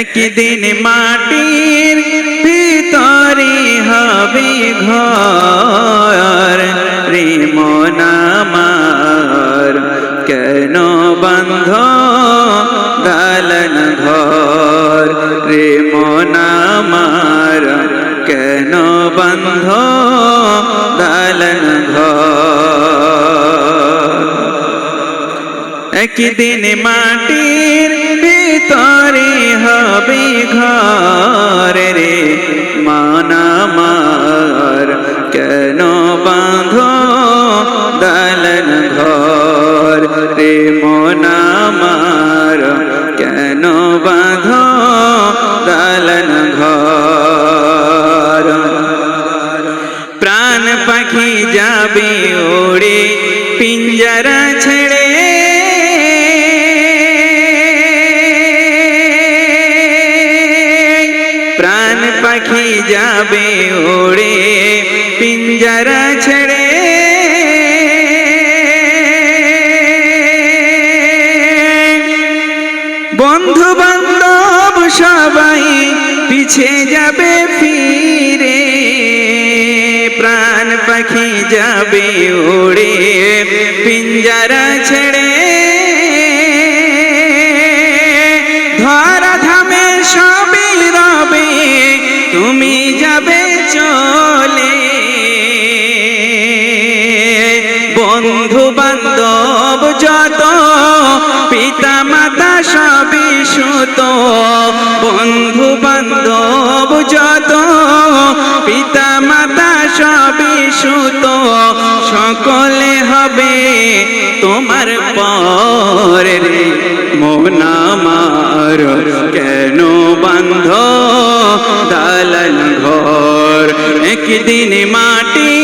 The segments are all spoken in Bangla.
একদিন মাটির ভিতরে হবে ঘর। রে মনামার কেন বন্ধ দালন ঘর? রে মনামার কেন বন্ধ দালন ঘর? একদিন মাটির ভিতরে হবে ঘর রে মানামার কেন বাঁধ দালন ঘর? রে মনামার কেন বাঁধ দালন ঘর? প্রাণ পাখি যাবে ওড়ে, পিঞ্জরা ছেড়ে যাবে ওড়ে, পিঞ্জরা ছেড়ে। বন্ধু বান্ধব সবাই পিছে যাবে ফিরে, প্রাণ পাখি যাবে ওড়ে, পিঞ্জারা ছেড়ে। বান্ধব যত পিতা মাতা সবই সুত। বন্ধু বান্ধব যত পিতা মাতা সবই সুত। সকলে হবে তোমার পরে মন আমার কেন বান্ধ দালান ঘর, একদিন মাটির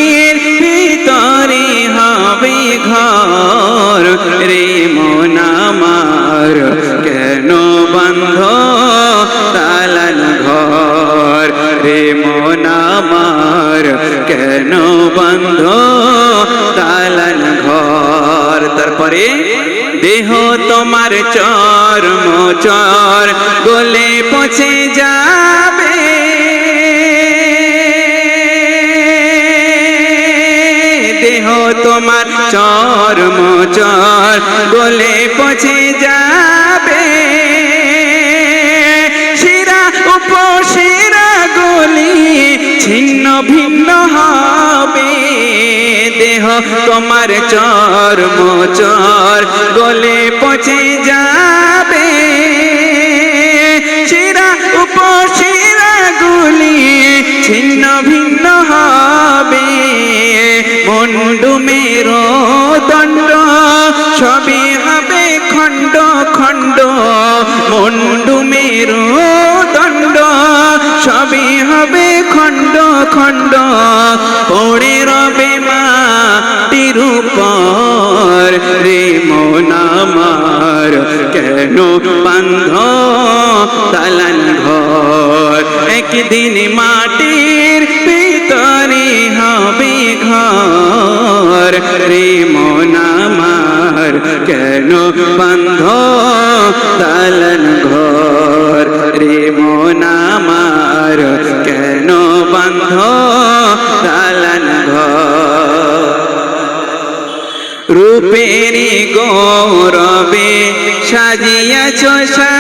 কেন বন্ধ দালান ঘর, তারপরে দেহ তোমার চর্ম চর, গলে পচে যাবে। দেহ তোমার চর্ম চর, গলে পচে যাবে ভিন্ন হবে। দেহ তোমার চর গলে পচে যাবে। শিরা উপশিরা গুলি ছিন্ন ভিন্ন হবে। মন্ডু মেরো দণ্ড সবই হবে খণ্ড খণ্ড। মন্ডু মেরো খণ্ড পড়ে রবে মা তিরুপর রে মনামার কেন বান্ধ তালান ঘর? একদিন মাটির ভিতরে হবে ঘর। রে মনামার কেন বান্ধ তালান রূপেরি গৌরবে সাজিয়াছ সাজা।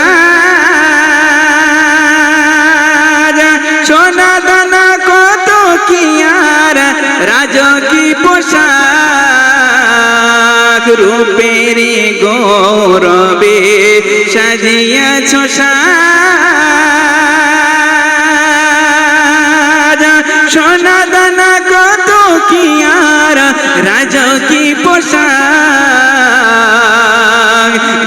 সোনা দানা কত কি আর, রাজ কি পোশাক? রূপেরি গৌরবে সাজিয়াছ সাজা। সোনা দানা কত কি আর, রাজ কি পোশাক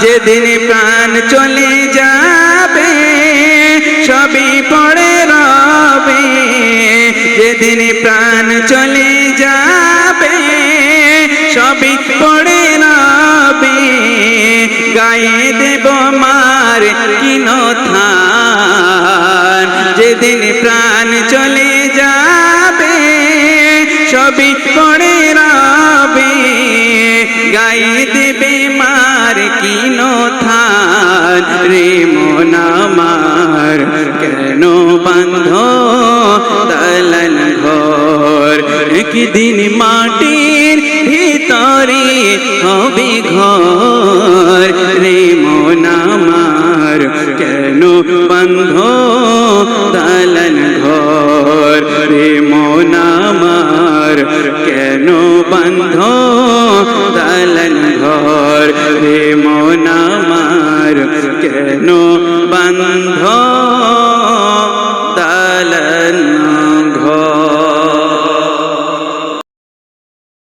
যেদিন প্রাণ চলে যাবে, সবই পড়ে রবে। যেদিন প্রাণ চলে যাবে, সবই পড়ে রবে। গায়ে দেব মার কিন থান যেদিন প্রাণ চলে যাবে, সবই পড়ে কিনো রে মন আমার বান্ধ দালান ঘর? একদিন মাটির ভিতরে হবে ঘর। রে মন আমার, কেন বান্দা